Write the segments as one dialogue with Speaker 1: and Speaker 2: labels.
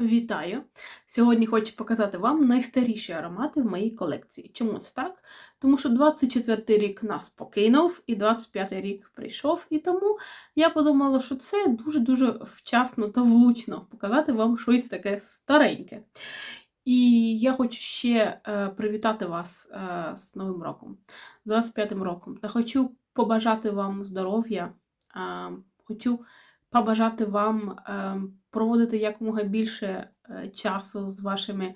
Speaker 1: Вітаю! Сьогодні хочу показати вам найстаріші аромати в моїй колекції. Чому це так? Тому що 24-й рік нас покинув, і 25-й рік прийшов, і тому я подумала, що це дуже-дуже вчасно та влучно показати вам щось таке стареньке. І я хочу ще е, привітати вас е, з Новим роком, з 25-м роком. Та хочу побажати вам здоров'я, е, хочу побажати вам е, проводити якомога більше е, часу з вашими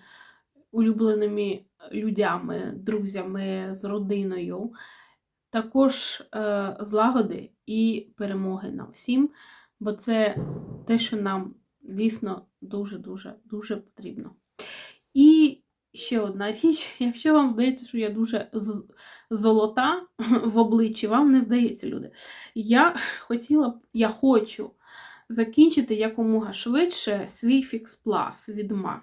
Speaker 1: улюбленими людями, друзями, з родиною. Також е, злагоди і перемоги нам всім, бо це те, що нам дійсно дуже-дуже дуже потрібно. І ще одна річ, якщо вам здається, що я дуже золота в обличчі, вам не здається, люди. Я хотіла я хочу закінчити якомога швидше свій Fix Plus від MAC.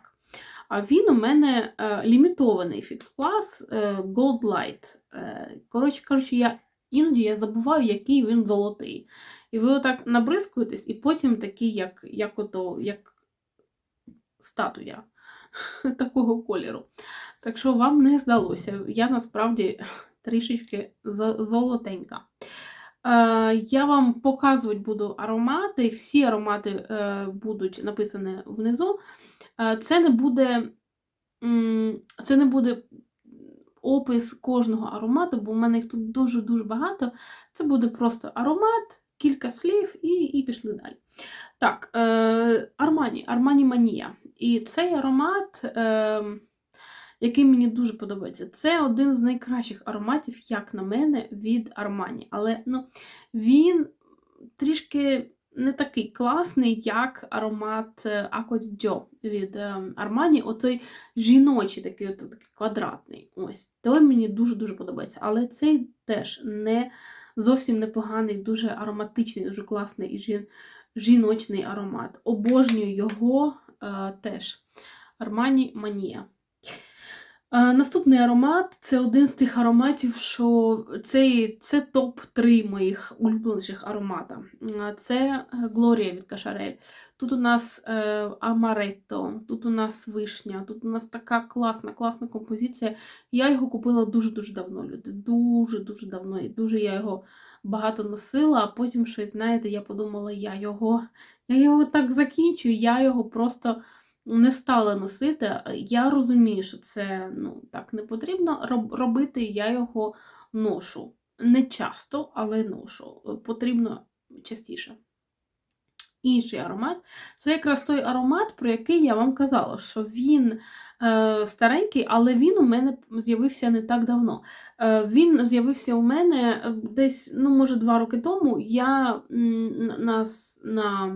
Speaker 1: А він у мене е, лімітований Fix Plus е, Gold Light. Е, коротше кажучи, я іноді я забуваю, який він золотий. І ви отак набризкуєтесь, і потім такий, як, як, ото, як статуя такого кольору. Так що вам не здалося. Я насправді трішечки золотенька. Е, Я вам показувати буду аромати. Всі аромати е, будуть написані внизу. Е, Це не буде, це не буде опис кожного аромату, бо в мене їх тут дуже-дуже багато. Це буде просто аромат, кілька слів і, і пішли далі. Так, Армані, Армані Манія. І цей аромат. Е, який мені дуже подобається. Це один з найкращих ароматів, як на мене, від Armani. Але ну, він трішки не такий класний, як аромат е, di Gio від е, Armani. Оцей жіночий, такий, от, такий квадратний. Ось. Той мені дуже-дуже подобається. Але цей теж не зовсім непоганий, дуже ароматичний, дуже класний і жін, жіночний аромат. Обожнюю його е, теж. Armani Mania. Наступний аромат це один з тих ароматів, що це, це топ-3 моїх улюбленіших аромата. Це Глорія від Кашарель. Тут у нас е, Амаретто, тут у нас вишня, тут у нас така класна, класна композиція. Я його купила дуже-дуже давно, люди. Дуже-дуже давно. І дуже я його багато носила, а потім щось, знаєте, я подумала, я його, я його так закінчу, я його просто не стала носити. Я розумію, що це ну, так не потрібно робити, я його ношу. Не часто, але ношу. Потрібно частіше. Інший аромат це якраз той аромат, про який я вам казала, що він е, старенький, але він у мене з'явився не так давно. Е, він з'явився у мене е, десь, ну, може, два роки тому. Я на, на,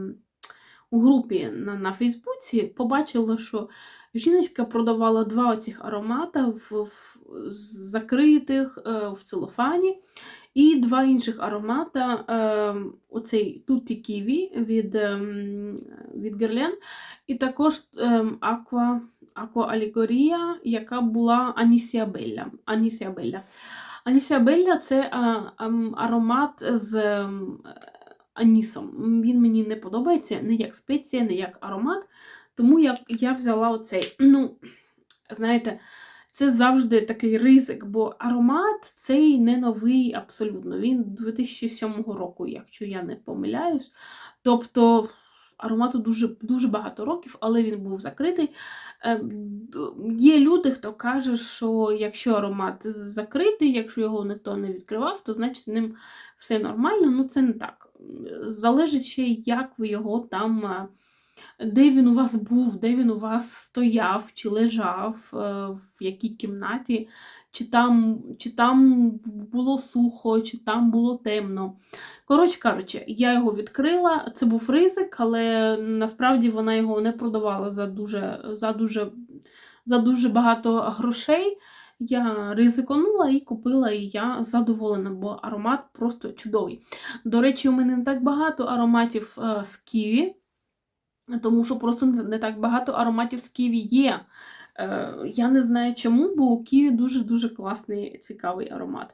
Speaker 1: у групі на, на Фейсбуці побачила, що жіночка продавала два оцих аромата в, в закритих е, в целофані. І два інших аромата. Е, оцей Тутті Ківі від, ем, від Guerlain, і також ем, Aqua, Aqua Allegoria, яка була Анісія Белля. Анісія Белля. Анісія Белля це е, ем, аромат з анісом. Він мені не подобається не як спеція, не як аромат. Тому я, я взяла оцей. Ну, знаєте, це завжди такий ризик, бо аромат цей не новий абсолютно. Він 2007 року, якщо я не помиляюсь. Тобто аромату дуже, дуже багато років, але він був закритий. Е, Є люди, хто каже, що якщо аромат закритий, якщо його ніхто не відкривав, то значить з ним все нормально. Ну, це не так. Залежить ще, як ви його там. е, де він у вас був, де він у вас стояв чи лежав, е, в якій кімнаті, чи там, чи там було сухо, чи там було темно. Коротше кажучи, я його відкрила. Це був ризик, але насправді вона його не продавала за дуже, за дуже, за дуже багато грошей. Я ризиконула і купила, і я задоволена, бо аромат просто чудовий. До речі, у мене не так багато ароматів е, з ківі. Тому що просто не так багато ароматів з ківі є. Е, я не знаю чому, бо у ківі дуже-дуже класний, цікавий аромат.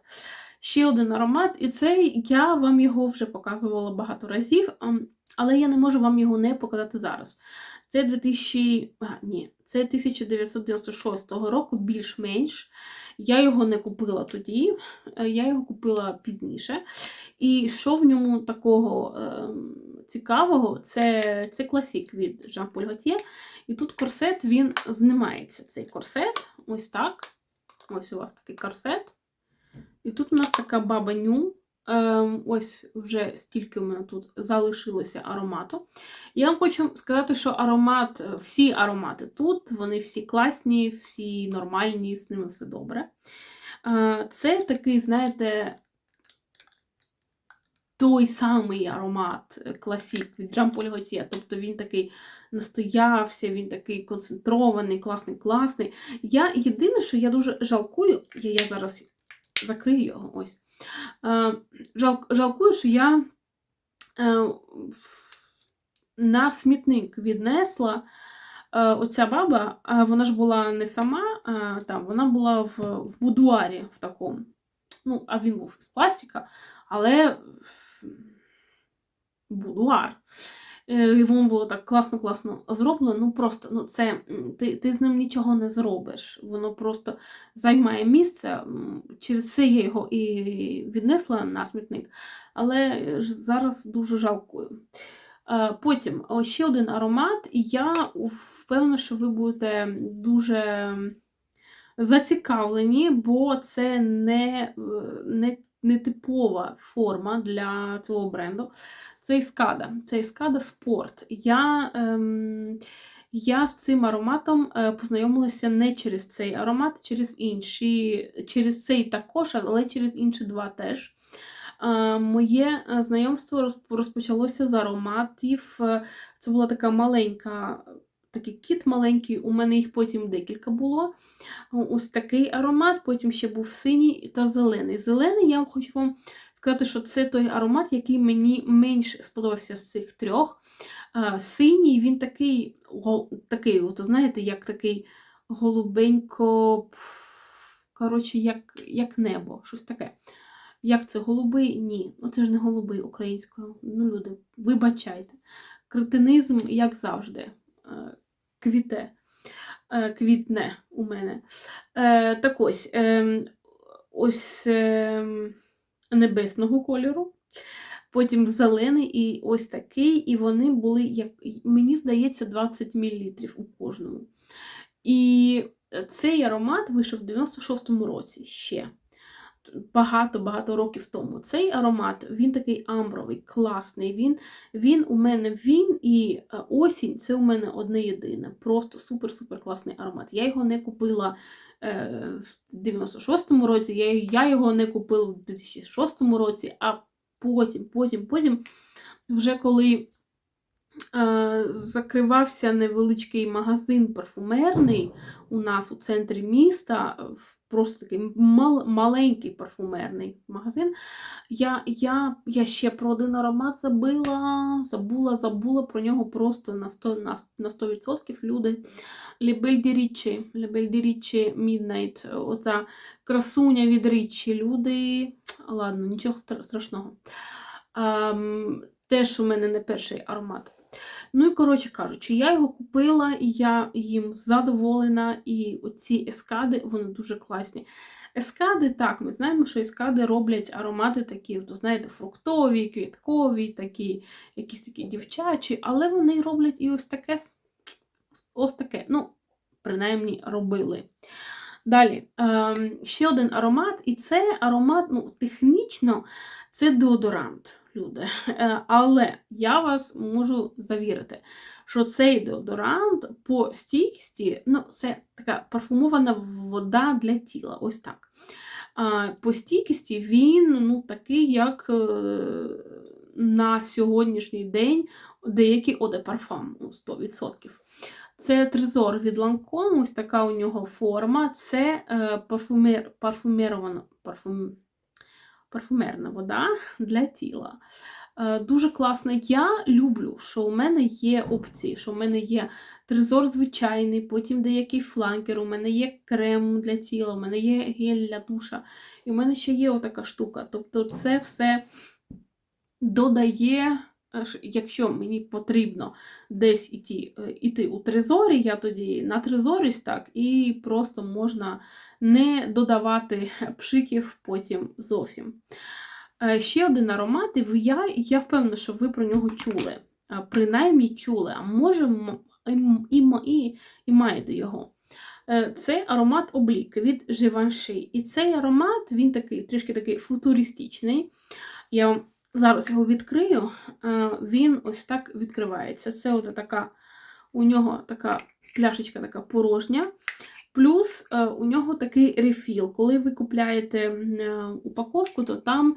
Speaker 1: Ще один аромат, і цей я вам його вже показувала багато разів, ем, але я не можу вам його не показати зараз. Це 2000, а, ні, це 1996 року, більш-менш. Я його не купила тоді, е, я його купила пізніше. І що в ньому такого е, цікавого, це, це класік від Jean-Paul Gaultier. І тут корсет він знімається. Цей корсет, ось так. Ось у вас такий корсет. І тут у нас така баба ню. Ем, ось вже стільки у мене тут залишилося аромату. Я вам хочу сказати, що аромат, всі аромати тут, вони всі класні, всі нормальні, з ними все добре. Е, Це такий, знаєте, той самий аромат е, класік від Jean-Paul Тобто він такий настоявся, він такий концентрований, класний, класний. Я єдине, що я дуже жалкую, я, я зараз закрию його ось. Жал, жалкую, що я е, на смітник віднесла. Е, Оця баба, вона ж була не сама, там, вона була в, в будуарі в такому. Ну, а він був з пластика, але будуар. Е, І воно було так класно-класно зроблено. Ну просто ну це ти, ти з ним нічого не зробиш. Воно просто займає місце. Через це я його і віднесла на смітник, але зараз дуже жалкую. Е, Потім ще один аромат, і я впевнена, що ви будете дуже зацікавлені, бо це не, е, не, не типова форма для цього бренду. Це Іскада. Це Іскада Спорт. Я, ем, я з цим ароматом е, познайомилася не через цей аромат, через інші, через цей також, але через інші два теж. Е, Моє е, знайомство розпочалося з ароматів. Це була така маленька, такий кіт маленький, у мене їх потім декілька було. Ось такий аромат, потім ще був синій та зелений. Зелений, я хочу вам сказати, що це той аромат, який мені менш сподобався з цих трьох. Синій, він такий, такий, от, знаєте, як такий голубенько, коротше, як, як небо, щось таке. Як це голубий? Ні. Ну це ж не голубий українською. Ну, люди, вибачайте. Кретинизм, як завжди, е, квіте, е, квітне у мене. Е, Так ось, ем, ось ем, небесного кольору, потім зелений і ось такий, і вони були, як, мені здається, 20 мл у кожному. І цей аромат вийшов в 96-му році ще багато-багато років тому. Цей аромат, він такий амбровий, класний. Він він у мене він і е, осінь це у мене одне єдине. Просто супер-супер класний аромат. Я його не купила в 96-му році, я, я його не купила в 2006 році, а потім, потім, потім, вже коли. Е, Закривався невеличкий магазин парфумерний у нас у центрі міста, в- просто такий мал, маленький парфумерний магазин. Я, я, я ще про один аромат забила, забула, забула про нього просто на 100%. На, на 100% люди. Лібель ді Річі, Лібель ді Річі Midnight, оця красуня від Річі. Люди, ладно, нічого страшного. Ам, теж у мене не перший аромат. Ну і коротше кажучи, я його купила, і я їм задоволена. І оці ескади, вони дуже класні. Ескади, так, ми знаємо, що ескади роблять аромати такі, от, знаєте, фруктові, квіткові, такі, якісь такі дівчачі, але вони роблять і ось таке, ось таке, ну, принаймні, робили. Далі, ем, ще один аромат, і це аромат, ну, технічно, це деодорант, люди. Е, Але я вас можу завірити, що цей деодорант по стійкості, ну, це така парфумована вода для тіла. Ось так. По стійкості він ну, такий, як е, на сьогоднішній день деякі оде парфам, ну, 100%. Це трезор від Lancome, ось така у нього форма. Це е, парфумер, парфумерована, парфум, парфумерна вода для тіла. Е, дуже класно. Я люблю, що у мене є опції, що у мене є трезор звичайний, потім деякий фланкер, у мене є крем для тіла, у мене є гель для душа, і у мене ще є отака штука. Тобто це все додає якщо мені потрібно десь іти, е, іти у трезорі, я тоді на трезорюсь так, і просто можна не додавати пшиків потім зовсім. Е, Ще один аромат, і я, я впевнена, що ви про нього чули. Принаймні чули, а може і, і, і, маєте його. Е, Це аромат облік від Givenchy. І цей аромат, він такий, трішки такий футуристичний. Я вам зараз його відкрию. Е, Він ось так відкривається. Це от така, у нього така пляшечка така порожня. Плюс е, у нього такий рефіл. Коли ви купляєте е, упаковку, то там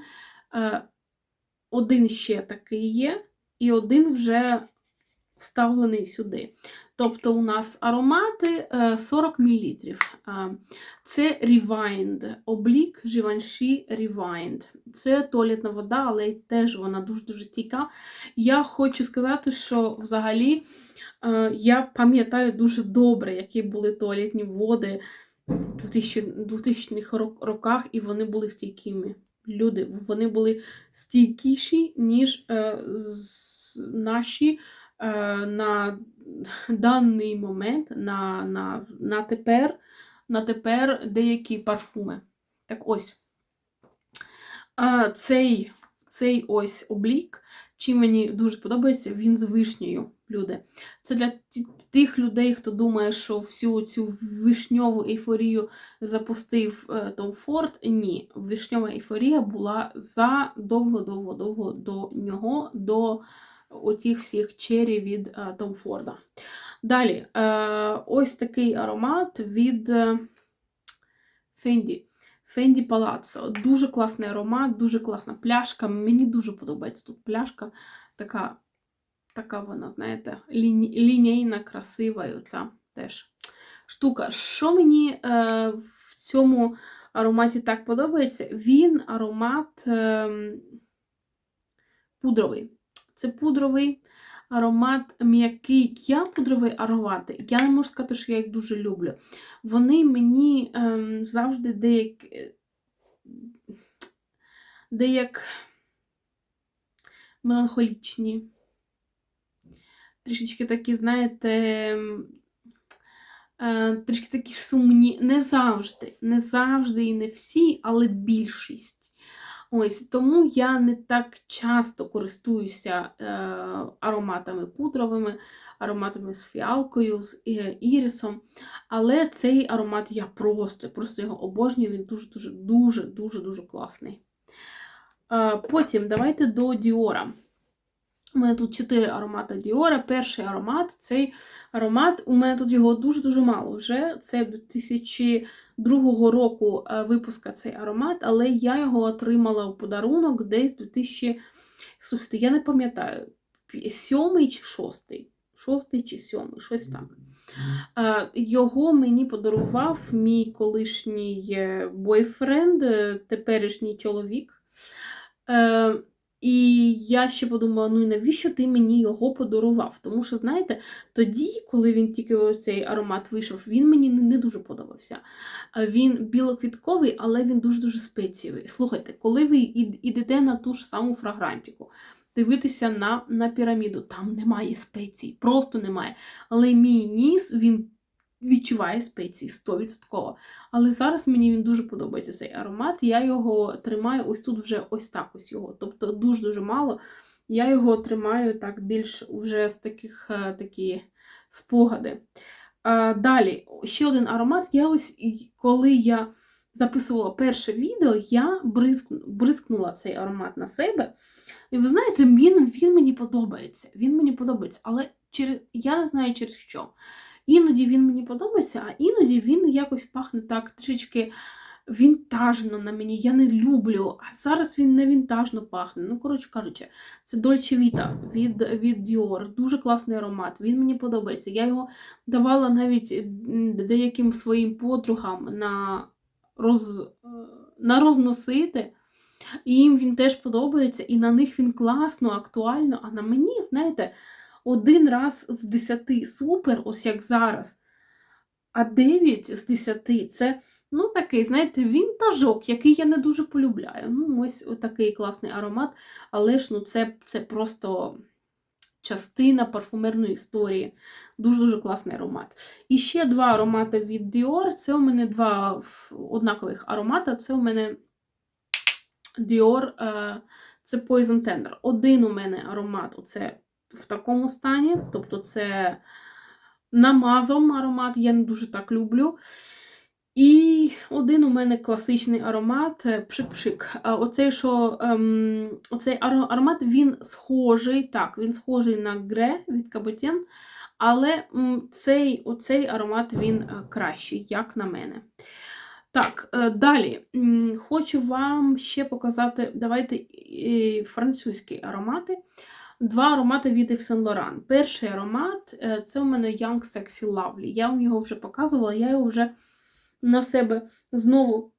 Speaker 1: один ще такий є, і один вже вставлений сюди. Тобто у нас аромати е, 40 мл. Це Rewind, облік Givenchy Rewind. Це туалетна вода, але теж вона дуже-дуже стійка. Я хочу сказати, що взагалі е, я пам'ятаю дуже добре, які були туалетні води в 2000 2000-х роках, і вони були стійкими. Люди, вони були стійкіші, ніж е, наші е, на даний момент, на, на, на, тепер, на тепер деякі парфуми. Так ось. Цей, цей ось облік, чим мені дуже подобається, він з вишнею, люди. Це для тих людей, хто думає, що всю цю вишньову ейфорію запустив е, Том Форд. Ні, вишньова ейфорія була задовго-довго-довго до нього, до отих всіх чері від е, Том Форда. Далі, е, ось такий аромат від е, Fendi. Fendi Palazzo. Дуже класний аромат, дуже класна пляшка. Мені дуже подобається тут пляшка. Така, така вона, знаєте, ліні, лінійна, красива. І оця теж штука. Що мені е, в цьому ароматі так подобається? Він аромат е, пудровий. Це пудровий аромат м'який. Я пудровий аромати. Я не можу сказати, що я їх дуже люблю. Вони мені ем, завжди деяк, деяк меланхолічні. Трішечки такі, знаєте, ем, е, трішки такі сумні. Не завжди, не завжди і не всі, але більшість. Ось тому я не так часто користуюся е, ароматами пудровими, ароматами з фіалкою, з е, ірисом. Але цей аромат я просто, просто його обожнюю, він дуже-дуже дуже дуже дуже класний. Е, потім давайте до Діора. У мене тут 4 аромати Діора. Перший аромат цей аромат, у мене тут його дуже-дуже мало вже. Це 2002 року е, випуска цей аромат, але я його отримала у подарунок десь 2000. Слухайте, я не пам'ятаю, 7 чи 6. 6 чи 7, щось так. Е, Його мені подарував мій колишній е, бойфренд, теперішній чоловік. І я ще подумала: ну і навіщо ти мені його подарував? Тому що, знаєте, тоді, коли він тільки ось цей аромат вийшов, він мені не, дуже подобався. Він білоквітковий, але він дуже-дуже спецієвий. Слухайте, коли ви ідете на ту ж саму фрагрантику, дивитися на, на піраміду, там немає спецій, просто немає. Але мій ніс він відчуває спеції 100%. Але зараз мені він дуже подобається цей аромат. Я його тримаю ось тут вже ось так ось його. Тобто дуже-дуже мало. Я його тримаю так більш вже з таких е, такі спогади. Далі, ще один аромат. Я ось, коли я записувала перше відео, я бризкнула цей аромат на себе. І ви знаєте, він, він мені подобається. Він мені подобається, але через, я не знаю через що. Іноді він мені подобається, а іноді він якось пахне так трішечки вінтажно на мені. Я не люблю. А зараз він не вінтажно пахне. Ну, коротше кажучи, це Dolce Vita від, від Dior. Дуже класний аромат. Він мені подобається. Я його давала навіть деяким своїм подругам на, роз, е, на розносити. І їм він теж подобається, і на них він класно, актуально. А на мені, знаєте, один раз з десяти супер, ось як зараз. А 9 з 10 це Ну, такий, знаєте, вінтажок, який я не дуже полюбляю. Ну, ось такий класний аромат, але ж ну, це, це просто частина парфумерної історії. Дуже-дуже класний аромат. І ще два аромати від Dior. Це у мене два однакових аромата. Це у мене Dior, е, це Poison Tender. Один у мене аромат оце в такому стані, тобто це намазом аромат, я не дуже так люблю. І один у мене класичний аромат е, пшик-пшик. Оцей, що, ем, оцей аромат він схожий, так, він схожий на Гре від Каботін, але цей, оцей аромат він е, кращий, як на мене. Так, е, далі хочу вам ще показати, давайте французькі аромати. Два аромати від Yves Saint Laurent. Перший аромат е, це у мене Young Sexy Lovely. Я вам його вже показувала, я його вже на себе знову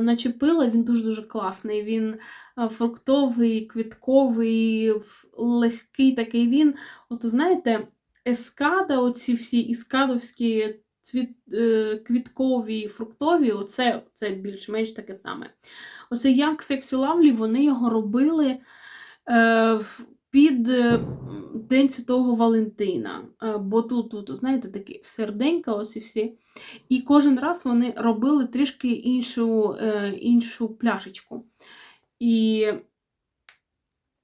Speaker 1: начепила. Він дуже-дуже класний. Він е, фруктовий, квітковий, легкий такий він. От, знаєте, ескада, оці всі іскадовські цвіт, е, квіткові, фруктові, оце, це більш-менш таке саме. Оце Young Sexy Lovely, вони його робили під е, День Святого Валентина. Е, бо тут, тут, знаєте, такі серденька, ось і всі. І кожен раз вони робили трішки іншу, е, іншу пляшечку. І,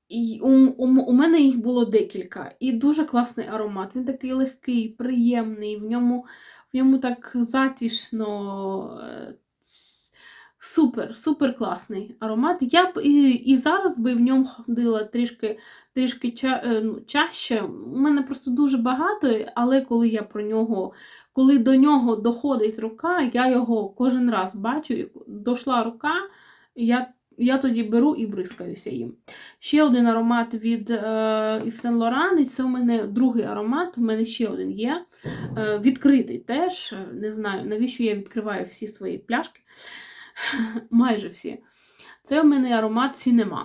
Speaker 1: і у, у, у мене їх було декілька. І дуже класний аромат. Він такий легкий, приємний, в ньому, в ньому так затішно. Супер, супер класний аромат. Я б і, і зараз би в ньому ходила трішки, трішки ча, е, ну, чаще. У мене просто дуже багато, але коли я про нього коли до нього доходить рука, я його кожен раз бачу, і дошла рука, я, я тоді беру і бризкаюся їм. Ще один аромат від е, Yves Saint Laurent, і це у мене другий аромат, у мене ще один є. Е, відкритий теж. Е, Не знаю, навіщо я відкриваю всі свої пляшки. Майже всі. Це у мене аромат Cinema.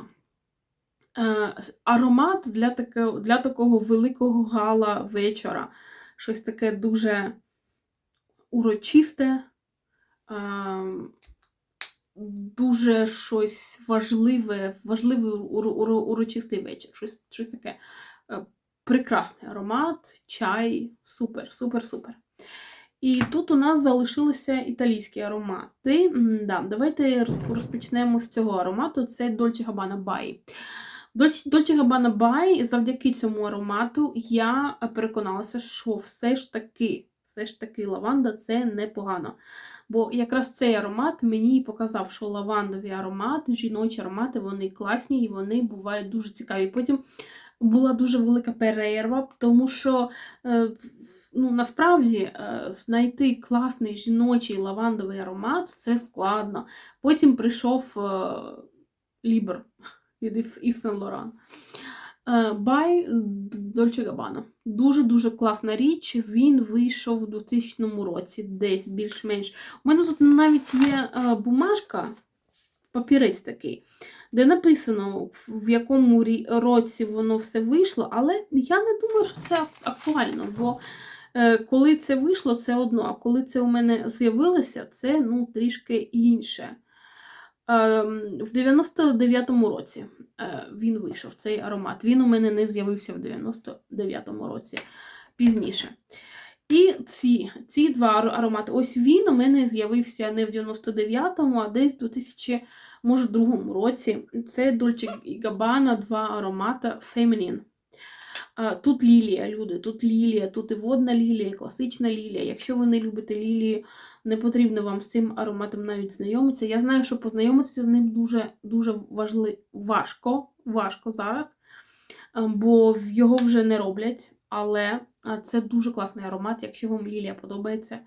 Speaker 1: Е, аромат для, таке, для такого великого гала вечора. Щось таке дуже урочисте, ем, дуже щось важливе, важливий ур- ур- урочистий вечір. Щось, щось таке е, прекрасний аромат, чай, супер, супер, супер. І тут у нас залишилися італійські аромати. Да, давайте розпочнемо з цього аромату. Це Dolce Gabbana By. Dolce Gabbana By, завдяки цьому аромату я переконалася, що все ж таки, все ж таки лаванда це непогано. Бо якраз цей аромат мені показав, що лавандові аромати, жіночі аромати, вони класні і вони бувають дуже цікаві. Потім була дуже велика перерва, тому що е, ну, насправді е, знайти класний жіночий лавандовий аромат це складно. Потім прийшов е, Лібер від Yves Saint Laurent. By Dolce Gabbana. Дуже-дуже класна річ. Він вийшов у 2000 році, десь більш-менш. У мене тут навіть є бумажка, папірець такий, де написано, в якому році воно все вийшло, але я не думаю, що це актуально, бо е, коли це вийшло, це одно, а коли це у мене з'явилося, це ну, трішки інше. Ем, В 99-му році е, він вийшов цей аромат. Він у мене не з'явився в 99-му році пізніше. І ці, ці два аромати. Ось він у мене з'явився не в 99-му, а десь в 2000, може, в другому році. Це Dolce Gabbana, два аромата Feminine. Тут лілія, люди, тут лілія, тут і водна лілія, і класична лілія. Якщо ви не любите лілії, не потрібно вам з цим ароматом навіть знайомитися. Я знаю, що познайомитися з ним дуже дуже важли... важко, важко зараз, бо його вже не роблять. Але це дуже класний аромат. Якщо вам лілія подобається,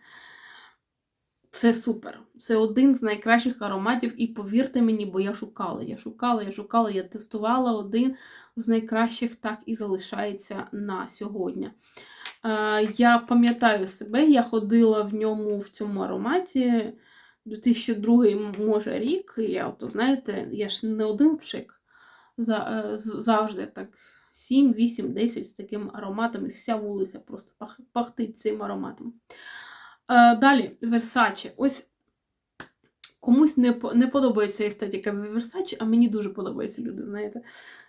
Speaker 1: це супер. Це один з найкращих ароматів. І повірте мені, бо я шукала. Я шукала, я шукала, я тестувала один з найкращих, так і залишається на сьогодні. Е, Я пам'ятаю себе, я ходила в ньому в цьому ароматі 2002 може рік. Я, от, знаєте, я ж не один пшик е, завжди так 7, 8, 10 з таким ароматом, і вся вулиця просто пахтить цим ароматом. Е, Далі Versace. Ось комусь не, не подобається естетика Versace, а мені дуже подобаються люди, знаєте.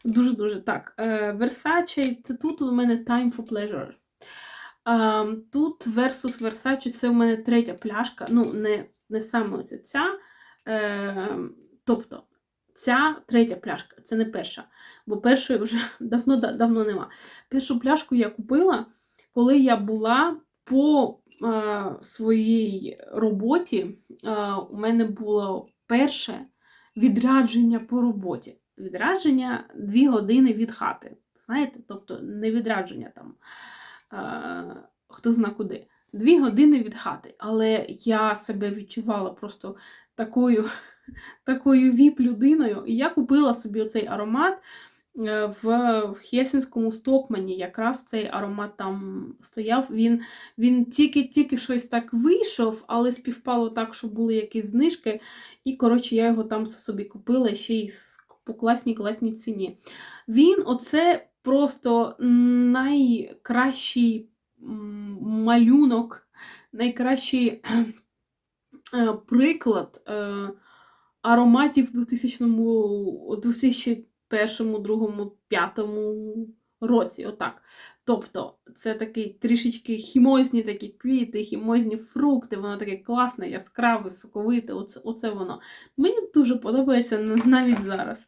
Speaker 1: Дуже-дуже так. Е, Versace, це тут у мене Time for Pleasure. Е, тут versus Versace це у мене третя пляшка. Ну, не, не саме оця ця. Тобто, ця третя пляшка, це не перша. Бо першої вже давно, давно нема. Першу пляшку я купила, коли я була по е, своїй роботі. Е, у мене було перше відрядження по роботі. Відрядження дві години від хати. Знаєте, тобто не відрядження там е, хто зна куди. Дві години від хати. Але я себе відчувала просто такою, такою віп-людиною. І я купила собі оцей аромат в, в Хельсінському Стокмані. Якраз цей аромат там стояв. Він, він тільки-тільки щось так вийшов, але співпало так, що були якісь знижки. І, коротше, я його там собі купила ще й по класній класній ціні. Він оце просто найкращий малюнок, найкращий е, приклад е, ароматів в 2000, 2001, 2005 році. Отак. Тобто, це такий трішечки хімозні такі квіти, хімозні фрукти, воно таке класне, яскраве, соковите. Оце, оце воно. Мені дуже подобається навіть зараз.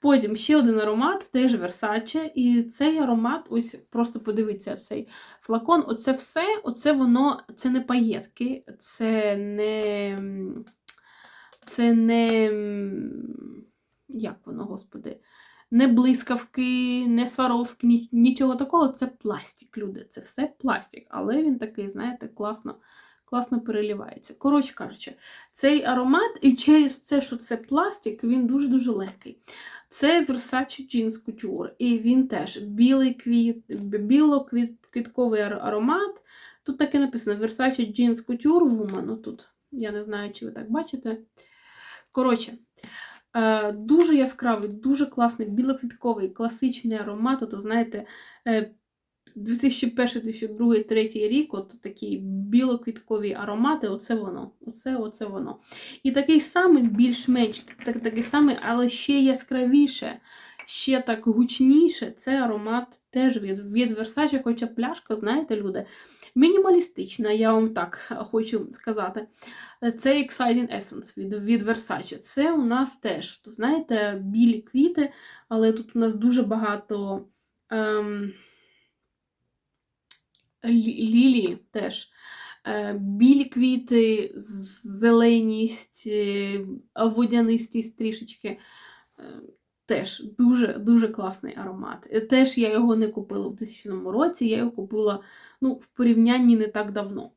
Speaker 1: Потім ще один аромат, теж Versace, і цей аромат, ось просто подивіться цей флакон. Оце все, оце воно, це не паєтки, це не. Це не. Як воно, господи? Не блискавки, не сваровські, ні- нічого такого. Це пластик, люди. Це все пластик. Але він такий, знаєте, класно, класно переливається. Коротше кажучи, цей аромат, і через це, що це пластик, він дуже-дуже легкий. Це Versace Jeans Couture, і він теж білий квіт, біло-квітковий аромат. Тут таке написано Versace Jeans Couture Woman. Ну тут, я не знаю, чи ви так бачите. Коротше, дуже яскравий, дуже класний, білоквітковий, класичний аромат. Ото, знаєте, е, 2001, 2002, 2003 рік, от такі білоквіткові аромати, оце воно. Оце, оце воно. І такий самий, більш-менш так, такий самий, але ще яскравіше, ще так гучніше. Це аромат теж від, від Versace, хоча пляшка, знаєте, люди, мінімалістична, я вам так хочу сказати. Це Exciting Essence від, від Versace. Це у нас теж, то, знаєте, білі квіти, але тут у нас дуже багато. Ем, лі- лілії теж. Е, Білі квіти, зеленість, е, водянистість трішечки. Е, Теж дуже дуже класний аромат. Е, Теж я його не купила в 2000 році, я його купила ну, в порівнянні не так давно.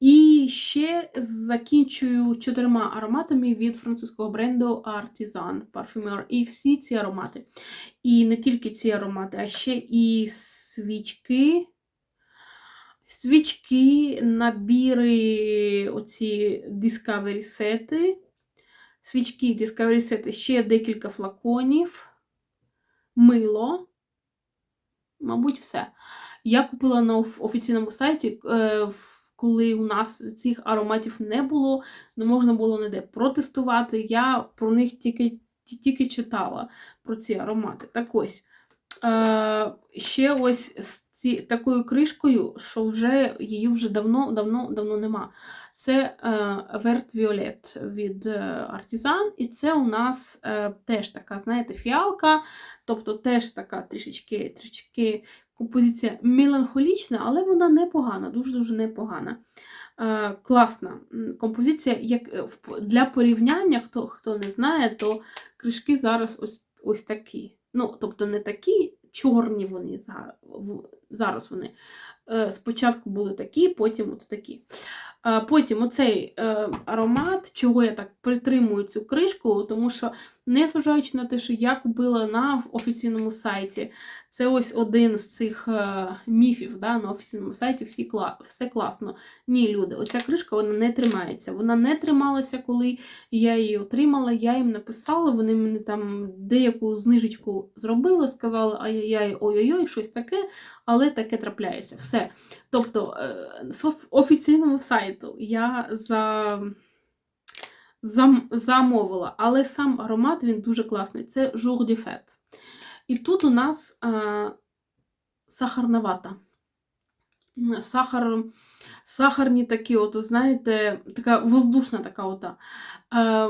Speaker 1: І ще закінчую чотирма ароматами від французького бренду Artisan Parfumeur. І всі ці аромати. І не тільки ці аромати, а ще і свічки. Свічки, набіри, оці Discovery сети. Свічки, Discovery сети, ще декілька флаконів, мило. Мабуть, все. Я купила на офіційному сайті, е, коли у нас цих ароматів не було, не можна було ніде протестувати. Я про них тільки, тільки читала про ці аромати. Так ось. Е, ще ось з ці, такою кришкою, що вже її вже давно давно, давно нема. Це е, Vert Violet від е, Artisan, і це у нас е, теж така, знаєте, фіалка, тобто теж така трішечки, трішечки композиція меланхолічна, але вона непогана, дуже-дуже непогана. Е, класна композиція. Як, е, для порівняння, хто, хто не знає, то кришки зараз ось, ось такі. Ну, тобто не такі чорні вони зараз вони. Е, Спочатку були такі, потім от такі. Е, Потім оцей е, аромат, чого я так притримую цю кришку, тому що, незважаючи на те, що я купила на офіційному сайті, це ось один з цих міфів да, на офіційному сайті, всі все класно. Ні, люди, оця кришка вона не тримається. Вона не трималася, коли я її отримала, я їм написала, вони мені там деяку знижечку зробили, сказали, ай-яй-яй, ой-ой-ой, щось таке, але таке трапляється. Все. Тобто, е, з офіційного сайту я за, зам, замовила. Але сам аромат він дуже класний. Це Jour de Fête. І тут у нас е, сахарна вата. Сахар, сахарні такі, от, знаєте, така воздушна така ота. Е,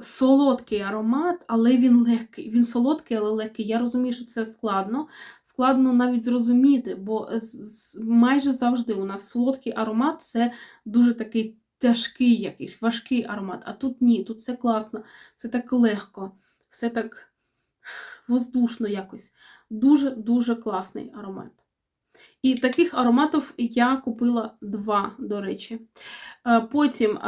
Speaker 1: солодкий аромат, але він легкий. Він солодкий, але легкий. Я розумію, що це складно. Складно навіть зрозуміти, бо з- майже завжди у нас солодкий аромат це дуже такий тяжкий якийсь, важкий аромат. А тут ні, тут все класно, все так легко, все так воздушно якось. Дуже-дуже класний аромат. І таких ароматів я купила два, до речі. Е, Потім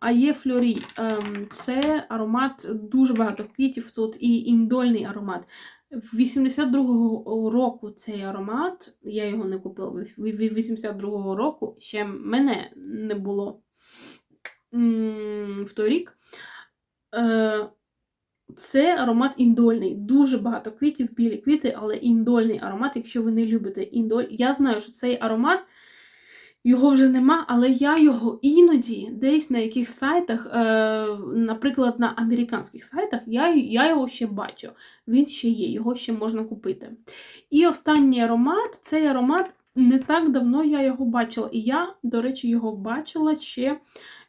Speaker 1: Ає Флорі. ем, Це аромат дуже багато квітів тут і індольний аромат. 82-го року цей аромат, я його не купила, 82-го року ще мене не було в той рік. Е, Це аромат індольний. Дуже багато квітів, білі квіти, але індольний аромат, якщо ви не любите індоль. Я знаю, що цей аромат, його вже нема, але я його іноді десь на яких сайтах, е, наприклад, на американських сайтах, я, я його ще бачу. Він ще є, його ще можна купити. І останній аромат цей аромат не так давно я його бачила. І я, до речі, його бачила ще.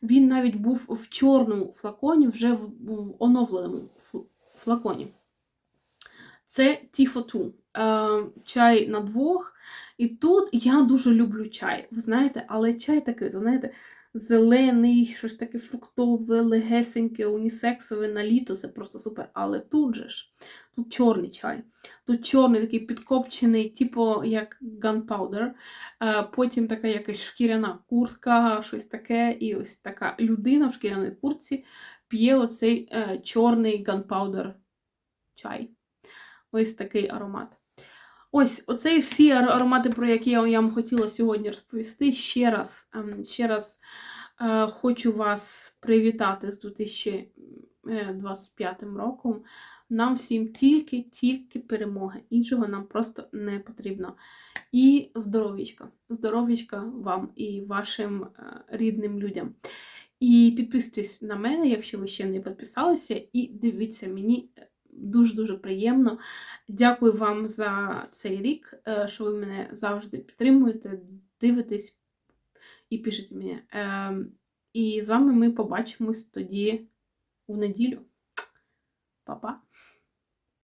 Speaker 1: Він навіть був в чорному флаконі, вже в, оновленому флаконі. Це Tea е, чай на двох. І тут я дуже люблю чай. Ви знаєте, але чай такий, ви знаєте, зелений, щось таке фруктове, легесеньке, унісексове на літо, це просто супер. Але тут же ж, тут чорний чай. Тут чорний такий підкопчений, типу як gunpowder. Е, Потім така якась шкіряна куртка, щось таке, і ось така людина в шкіряній куртці п'є оцей е, чорний gunpowder чай. Ось такий аромат. Ось, оце і всі аромати, про які я вам хотіла сьогодні розповісти. Ще раз, ем, ще раз е, хочу вас привітати з 2025 роком. Нам всім тільки, тільки перемоги. Іншого нам просто не потрібно. І здоров'ячка. Здоров'ячка вам і вашим е, рідним людям. І підписуйтесь на мене, якщо ви ще не підписалися, і дивіться мені дуже-дуже приємно. Дякую вам за цей рік, е, що ви мене завжди підтримуєте, дивитесь і пишете мені. Ем, І з вами ми побачимось тоді в неділю. Па-па!